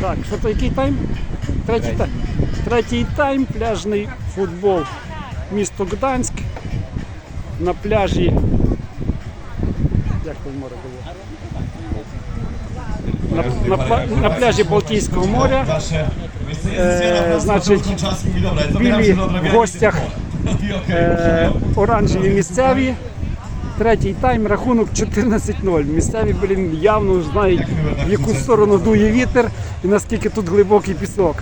Так, що то який тайм? Третій тайм. Третій тайм, пляжний футбол. Місто Гданськ. На пляжі. Як то море було? На, на, на пляжі Балтійського моря. Е, значить, білі в гостях е, оранжеві місцеві. Третій тайм, рахунок 14-0. Місцеві, блін, явно знають, в яку сторону дує вітер і наскільки тут глибокий пісок.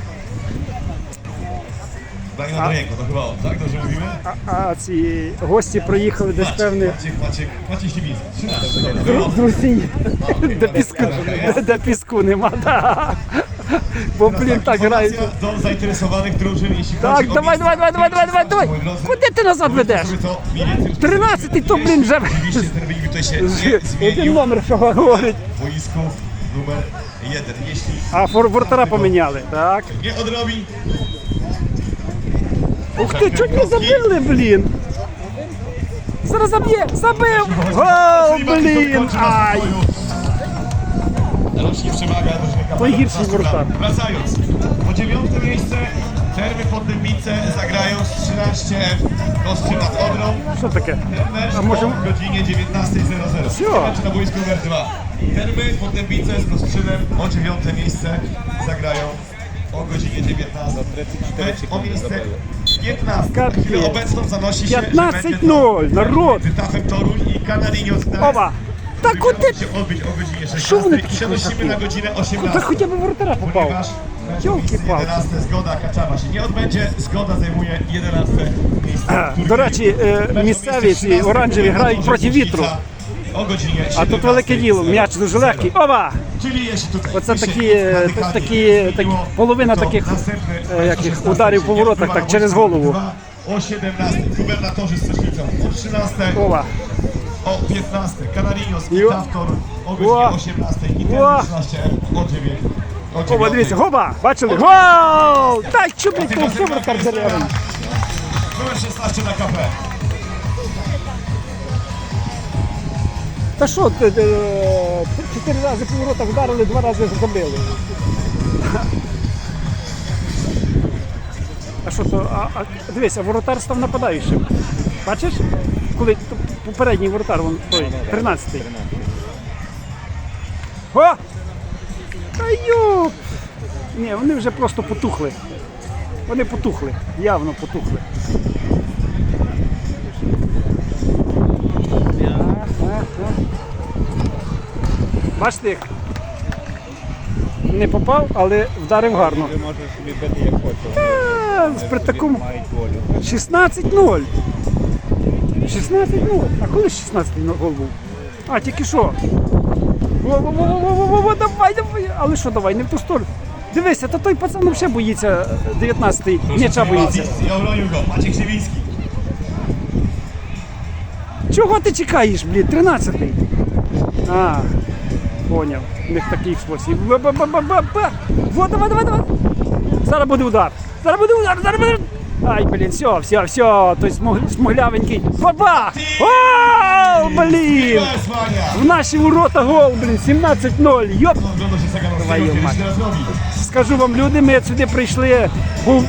Rękę, to chyba on, tak? Dobrze mówimy? А, а ці гості приїхали десь певне Maciek, Maciek, Maciek Ściebiński. 13, dobra, з- з Росії, де піску, де піску нема. Да. Бо, блін, так грають. Informacja do zainteresowanych drużyn, jeśli Так, давай, давай, давай, давай, давай, давай, давай. Куди ти назад ведеш? 13 то, блін, вже один номер, що говорить. W boisku 1. Jeśli А фор- вратара поміняли. Так. nie odrobi, Ух ти, чуть не забили, блін. Зараз заб'є, забив. Гол, блін. Ай. Najgorszy Kapelusz wrótar. Wracając, po dziewiąte miejsce Termy Poddębice zagrają z 13 Kostrzy nad Odrą. Що таке? Mecz A może- o godzinie 19.00. Wsio. Mecz na boisku numer 2. Termy Poddębice z Kostrzynem o dziewiąte miejsce zagrają o godzinie 19. Mecz o miejsce 15. Na chwilę obecną zanosi się, że będzie 15-0, народ. Wytafem Toruń i Kanarinios Gdańsk. Оба. Та Który куди? miał się odbyć o godzinie Що вони 16. такі Przenosimy хвостаки? na godzinę 18. Та хоча б вратара попав. Ponieważ mecz o 11 zgoda Kaczawa się nie odbędzie, zgoda zajmuje 11 miejsce. До речі, е, місцеві ці оранжеві грають проти вітру. O godzinie А тут велике діло, м'яч дуже легкий. Czyli jeśli tutaj Оце by się такі, е, radykalnie такі, nie такі zmieniło, половина to таких następny е, mecz o яких 16 ударів по воротах, odbywa через голову. O 17 gubernatorzy z Sośnicą, o 13 Оба! o 15 Kanarinos i Jo. Taftor o Ła. godzinie 18 i Ła. ten 13 o 9 o 9 Оба, дивіться, гоба! Бачили? Гол! Та то все вратар деревень. Numer 16 na KP. Та що, ти, чотири рази по воротах вдарили, два рази забили. А що то, а, а дивись, а воротар став нападаючим. Бачиш? Коли попередній воротар, вон, той, 13-й. О! Та йоп! Ні, вони вже просто потухли. Вони потухли, явно потухли. Бачите, як не попав, але вдарив гарно. Ти можеш собі бити як хочеш. Та, При такому Мають волю. 16-0. 16-0. А коли 16 гол був? А, тільки що? Во-во-во-во-во-во, давай, давай. Але що, давай, не в ту сторону. Дивися, та той пацан взагалі боїться 19-й. М'яча боїться. Чого ти чекаєш, блін? 13-й. А, поняв. У них такий спосіб. Во, давай, давай, давай. Зараз буде удар. Зараз буде удар, зараз буде. Ай, блін, все, все, все. Той смуг- смуглявенький. Баба! О, блін! В наші ворота гол, блін, 17-0. Йоп! Teraz robi. Скажу вам, люди, ми сюди прийшли, був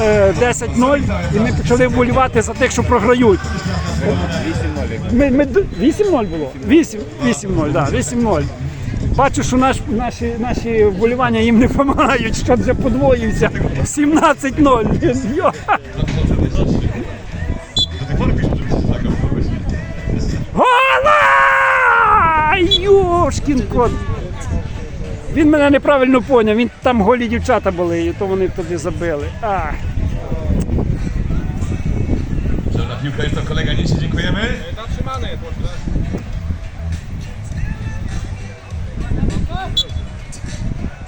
е, 10-0, і ми почали вболівати за тих, що програють. 8-0. Ми, ми, 8-0 було? 8, 8-0, да, 8-0. Бачу, що наш, наші, наші вболівання їм не допомагають, що вже подвоївся. 17-0. Йо. Do tej pory pisze, żeby się zagrał w kogoś. Гола! Йошкін кот. Він мене неправильно поняв, він там голі дівчата були, і то вони туди забили. А. Piłka.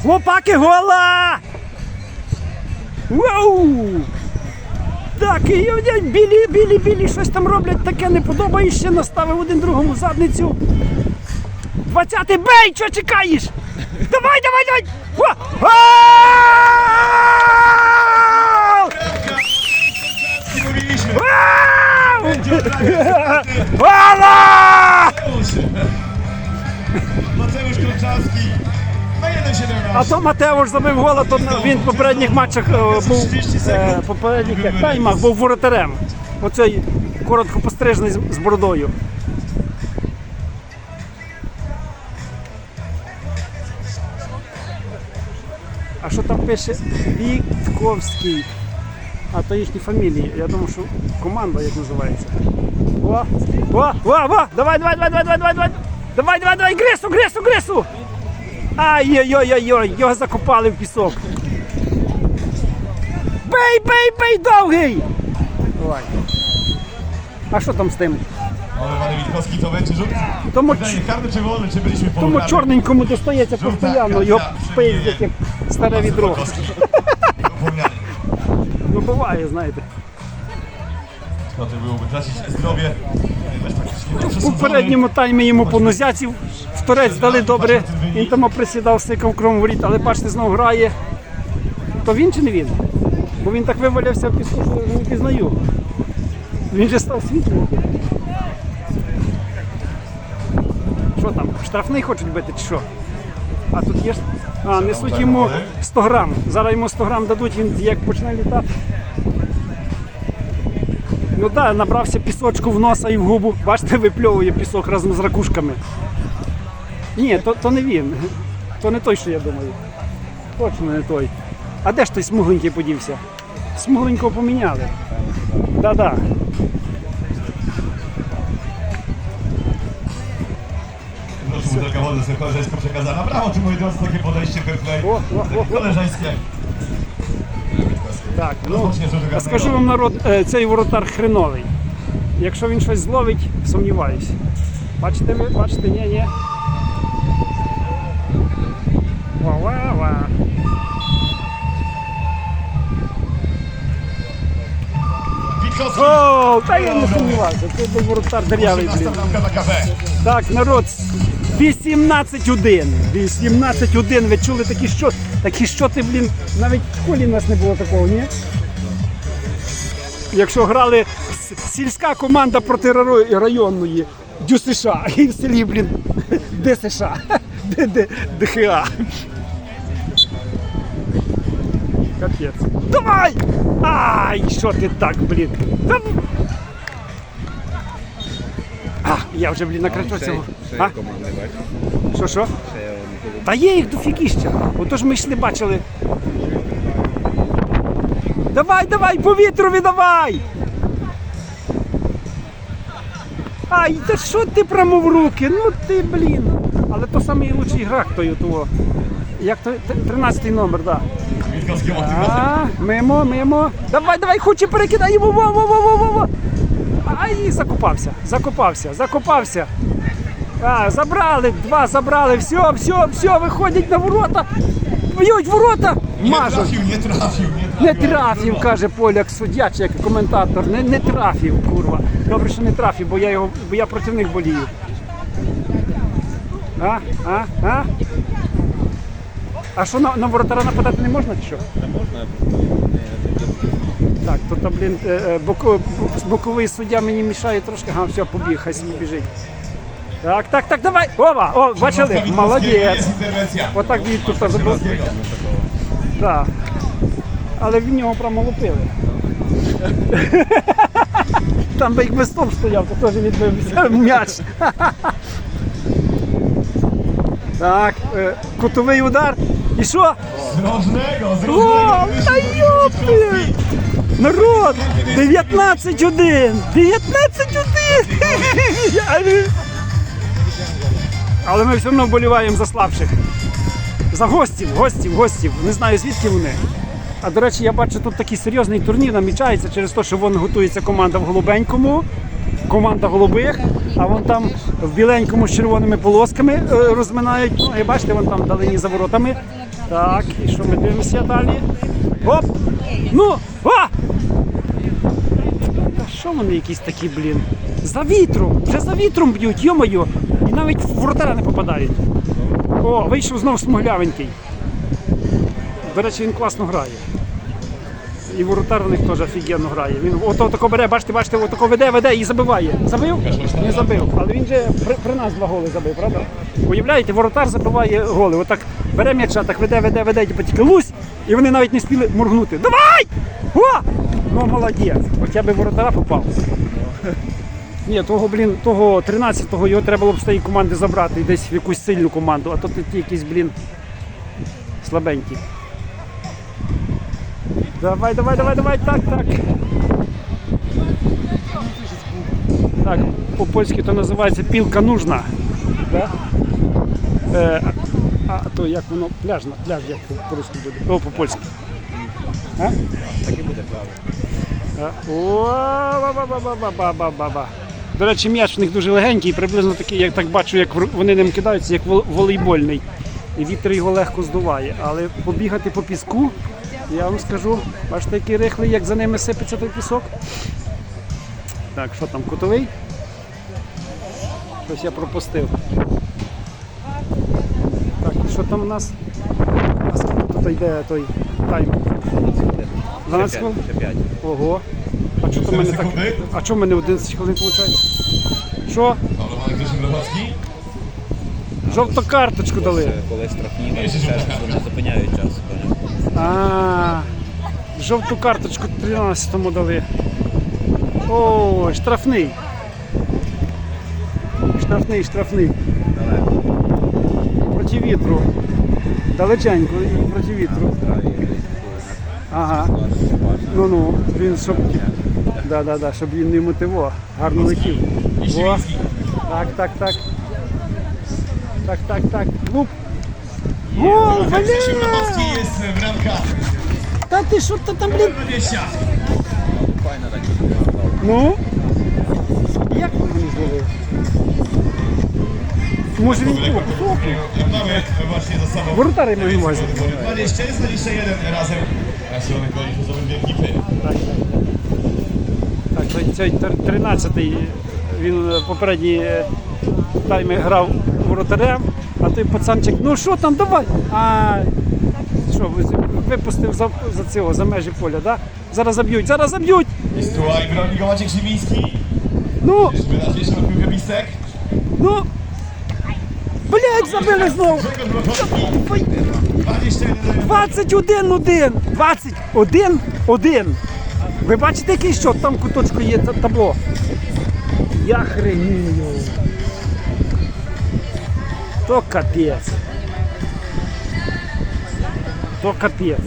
Хлопаки, гола! Вау! Так, і білі, білі, білі, щось там роблять таке не подобається, наставив один другому задницю. 20-й бей, що чекаєш? Давай, давай, давай! Гола! Mateusz. Mateusz Krączalski на 1,17. А то Матеуш забив гол, то він в попередніх матчах е, був е, попередніх таймах, був воротарем. Оцей короткопострижений з бородою. А що там пише Вітковський? А то їхні фамілії. Я думаю, що команда як називається. О! О! О! О! Давай, давай, давай, давай, давай, давай! Давай, давай, давай, Грису, Грису, Грису! Ай-яй-яй-яй, його закопали в пісок. Бей, бей, бей, довгий! Давай. А що там з тим? Ale panie Witkowski, to będzie rzut? Тому, Pytanie, karny czy wolny, czy byliśmy w тому чорненькому достається постійно, його пиздять як старе відро. Witkowski. Upomniany. Ну буває, знаєте. Szkoda byłoby tracić zdrowie. У попередньому таймі йому по нозяці в торець дали добре. Він там присідав сиком кром воріт, але бачите, знову грає. То він чи не він? Бо він так вивалявся не пізнаю. Він же став світлим. Що там? Штрафний хочуть бити чи що? А тут є. А, несуть йому 100 грам. Зараз йому 100 грам дадуть, він як почне літати. Ну так, набрався пісочку в носа і в губу. Бачите, випльовує пісок разом з ракушками. Ні, то, то не він. То не той, що я думаю. Точно не той. А де ж той смугленький подівся? Смугленького поміняли. Да-да. Proszę, wody sobie koleżeńsko przekazana. Brawo, czy moi drodzy, takie podejście fair play. Koleżeńskie. Так, ну, скажу вам народ, е, цей воротар хреновий. Якщо він щось зловить, сумніваюсь. Бачите ви? Бачите, ні, ні. Ва-ва-ва. О, та я не сумнівався. Це був воротар дерявий. Так, народ, 18-1. 18-1. Ви чули такі що? Такі щоти, блін, навіть в школі в нас не було такого, ні? Якщо грали сільська команда проти районної ДЮСШ і в селі, блін, ДСШ, Д- Д- ДХА. Капець. Давай! Ай, що ти так, блін? Та... А, я вже, блін, накричу Ще, цього. А? Що, що? Та є їх дофігіща. Отож ми йшли, бачили. Давай, давай, повітрові давай! Ай, та що ти прямо в руки? Ну ти, блін. Але то самий лучший грак той того. Як то 13 номер, так. Witkowskiego tym razem. А, мимо, мимо. Давай, давай, хоче перекидай йому. Во, во, во, во, во, Ай, закопався, закопався, закопався. А, забрали, два забрали, все, все, все, виходять на ворота. Б'ють ворота, мажуть. nie trafił, nie trafił. Не трафів, каже поляк, суддя чи як коментатор. Не, не трафів, курва. Добре, що не трафів, бо я його, бо я проти них болію. А, а, а? А що на, на воротара нападати не можна чи що? Не можна. Так, то, то блін, е, е, боку, боковий суддя мені мішає трошки. Ага, все, побіг, хай собі біжить. Так, так, так, давай. Ова, о, бачили? Молодець. Отак б'ють тут забув. Так. Але в нього прямо лупили. Там би якби стоп стояв, то теж відбився м'яч. Так, е, кутовий удар. І що? Rożnego, z О, та йопи! Народ! 19-1! 19-1! Але ми все одно вболіваємо за слабших. За гостів, гостів, гостів. Не знаю звідки вони. А до речі, я бачу, тут такий серйозний турнір намічається через те, що вон готується команда в голубенькому, команда голубих, а вон там в біленькому з червоними полосками е, розминають. Ну, і бачите, вон там далині за воротами. Так, і що ми дивимося далі? Оп! Ну! А! Що вони якісь такі, блін? За вітром! Вже за вітром б'ють, йо-моє! І навіть в воротара не попадають. О, вийшов знову смуглявенький. До речі, він класно грає. І воротар у них теж офігенно грає. Він ото тако бере, бачите, бачите, отако веде, веде і забиває. Забив? Не забив. Але він же при, при нас два голи забив, правда? Уявляєте, воротар забиває голи. Отак бере м'яча, так веде, веде, веде, типу тільки лусь, і вони навіть не спіли моргнути. Давай! О! Ну молодець. Хоча б воротара попав. Ні, того, блін, того 13-го його треба було б з тієї команди забрати і десь в якусь сильну команду, а то ті якісь, блін, слабенькі. Давай, давай, давай, давай, так, так. Так, по-польськи то називається пілка нужна. Да? Е, а, а то як воно пляжна, пляж як по- по-русски буде. О, по-польськи. Так і буде ба-ба-ба-ба-ба-ба-ба. До речі, м'яч в них дуже легенький, приблизно такий, як так бачу, як вони ним кидаються, як волейбольний. І вітер його легко здуває. Але побігати по піску, я вам скажу, бачите, який рихлий, як за ними сипеться той пісок. Так, що там, кутовий? Щось я пропустив. Так, і що там у нас? А скільки тут йде той тайм? 12 хвилин? Ще 5. Ого. А чого в мене так? А чого в мене 11 хвилин виходить? Що? Жовту карточку дали. Коли штрафні, вони зупиняють час. А, жовту карточку 13-му дали. О, штрафний. Штрафний, штрафний. Проти вітру. Далеченько проти вітру. Ага. Ну ну, він щоб. Да, да, да, щоб він не мотиво. Гарно летів. I О, Siwiński. так, так, так. Так, так, так. Луп. Гол, bramka. Та ти що то там, блін? 20. Файно так. Ну? Як ви мені зловили? Може він Mamy кусок? właśnie za sobą. Воротари мої увазі. A są one goni, to są wielki цей 13-й, він попередні тайми грав воротарем, а той пацанчик, ну що там, давай. А що, випустив за за цього, за межі поля, да? Зараз заб'ють, зараз заб'ють. Jest tutaj broni go Maciek Żywiński. No. Блять, забили знову! Забили! 21-1! 21-1! Ви бачите, який що? Там куточку є табло. Я хренію. То капець. То капець.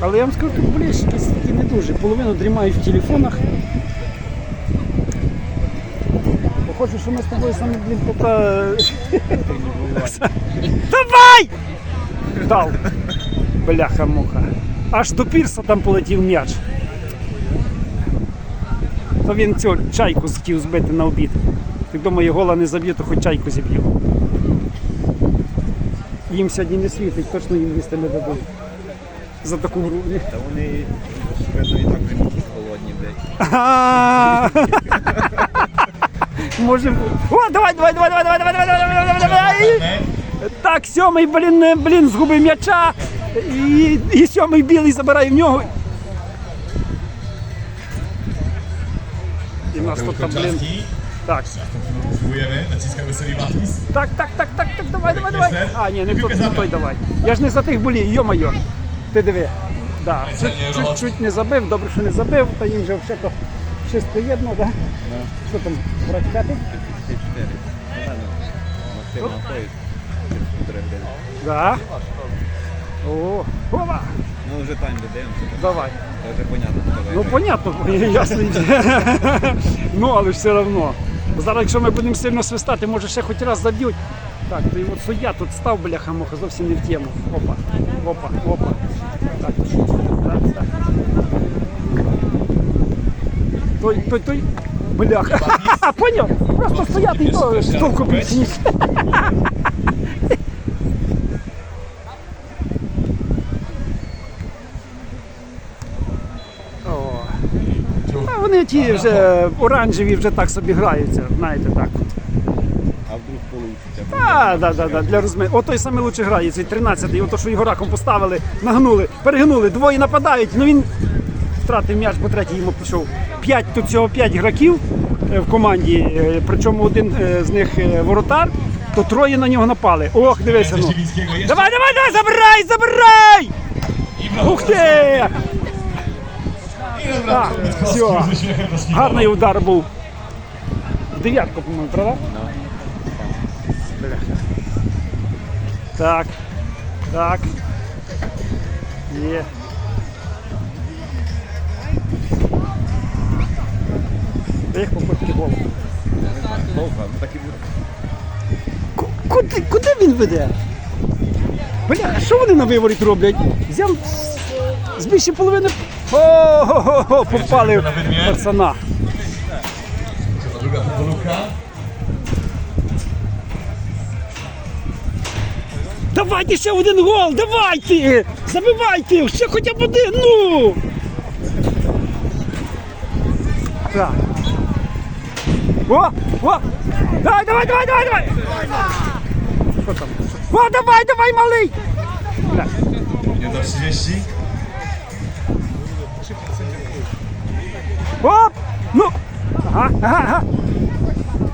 Але я вам скажу, тут болельщики такі не дуже. Половину дрімають в телефонах. Похоже, що ми з тобою саме блін, пока... Давай! Дав. Бляха-муха. Аж до пірса там полетів м'яч. То він цю чайку хотів збити на обід. Ти думає, гола не заб'є, то хоч чайку зіб'ю. Їм сьогодні не світить, точно їм їсти не дадуть. За таку гру. Та вони, видно, і так вже холодні, блядь. А! Може. бу- О, давай, давай, давай, давай, давай, давай, давай, давай, давай, давай. Так, сьомий, блін, е, блін, згубив м'яча. І, і сьомий білий забирає в нього. І в нас тут там, блін. Так, так, так, так, так, так, давай, давай, давай. А, ні, не той, не той давай. Я ж не за тих болів, йо-моє. Ти диви. Да. Чуть, чуть, чуть не забив, добре, що не забив, та їм вже взагалі чисто єдно, да? Що там, брати? 54. Максим Анатолій. Через години. Да. О, ова, Ну вже тайм додивимося. давай. Це вже понятно, хто Ну понятно, ясно. ну, але ж все одно. Зараз, якщо ми будемо сильно свистати, може ще хоч раз заб'ють. Так, то і от суддя тут став бляха муха зовсім не в тему. Опа, опа, опа. Так, так, так. Той, той, той. Бляха. Поняв? Просто стояти і то ніж. О. А вони ті вже оранжеві вже так собі граються, знаєте так. А вдруг получиться. Да, да, да, для розми. О, той самий лучше грає, цей 13-й, ото що його раком поставили, нагнули, перегнули, двоє нападають. Ну він втратив м'яч, бо третій йому пішов. П'ять тут цього п'ять гравців е, в команді, е, причому один е, з них воротар, то троє на нього напали. Ох, дивися. Ну. Давай, давай, давай, забирай, забирай! Ух ти! Так, все. Гарний удар був. Дев'ятку, по-моєму, правда? Так. Так. Є. Як по футболу? Довга, ну так і буде. Куди, куди він веде? Бля, що вони на виворіт роблять? Взяв з більше половини. О-го-го, попали пацана. Давайте ще один гол! Давайте! Забивайте! Ще хоча б один! Ну! Так. О! О! Давай, давай, давай, давай, давай! Що там? О, давай, давай, малий! Бля. Nie do 30. Оп! Ну! Ага, ага, ага.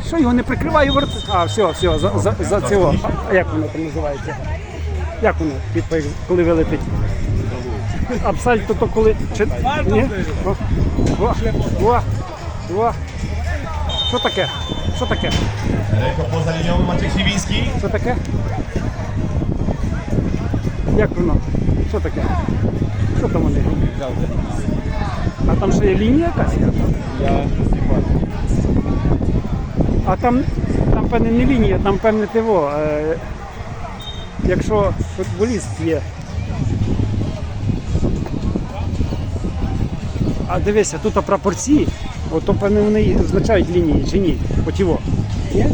Що його не прикриває ворот? А, все, все, за, за, за цього. А як воно там називається? Як воно, як коли вилетить? Абсальто то коли. Чи... Ні? О, о, о, о. Що таке? Що таке? Ręką poza linią Maciek Siwiński. Що таке? Як воно? Що таке? Що там вони? А там ще є лінія якась? Я. А там, там певне не лінія, там певне тиво. Е, якщо футболіст є. А дивися, тут прапорці, ото певне вони означають лінії чи ні? Отіво. Ні?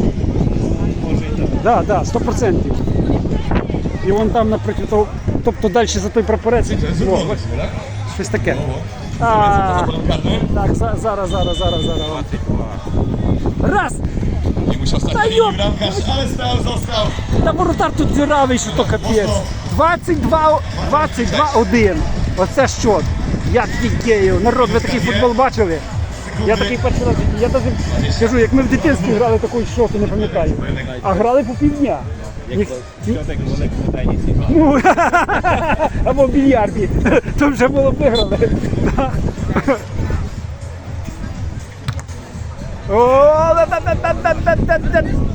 Може і так. Да, да, 100%. І вон там наприклад, то- тобто далі за той прапорець. Ось, щось таке. А, так, за- зараз, зараз, зараз, зараз. Раз! Jo- bramkarz, ale. Та воротар тут дзюравий, що то капець. 22, 22 1. Оце що? Я фігею. Народ, ви такий футбол бачили? Я такий перший раз. Я навіть кажу, як ми в дитинстві грали такий шоку, не пам'ятаю. А грали по півдня. Як великому тенісі. Ну, або в більярді. То вже було б виграли.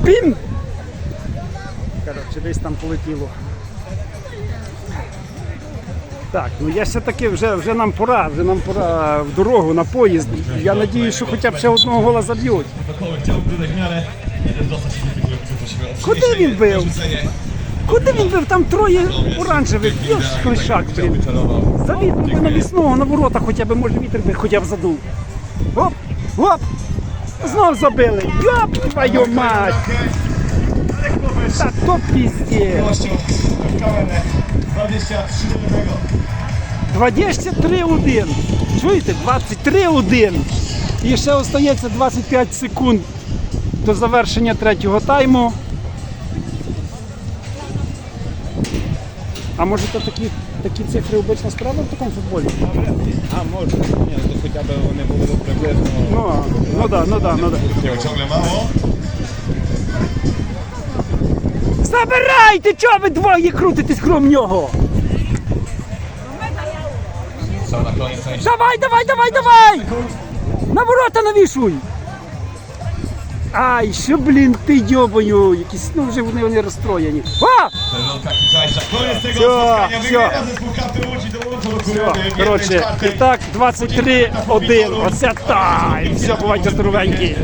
Пін! Коротше, десь там полетіло. Так, ну я все таки вже, вже нам пора, вже нам пора в дорогу на поїзд. Я сподіваюся, що хоча б ще одного гола заб'ють. Куди він бив? Куди він бив? Там троє оранжевих. Йош, кошак, блін. Завітно би навісного на ворота, хоча б може вітер би хоча б задув. Оп, оп! Знов забили. Йоп, твою мать! Та то. Miłością w KNF 23 do tego. 23-1. Чуєте? 23-1. І ще остається 25 секунд до завершення третього тайму. А може то такі, такі цифри обична справа в такому футболі? А, може. Ні, ну хоча б вони були приблизно. Ну, ну да, ну да, ну да. Забирайте! Чого ви двоє крутитесь крім нього? Давай, давай, давай, давай! На ворота навішуй! Ай, що, блін, ти йобою, якісь, ну вже вони, вони розстроєні. А! Все, все. W Коротше, і так, 23-1. Оце тайм. Все, бувайте здоровенькі.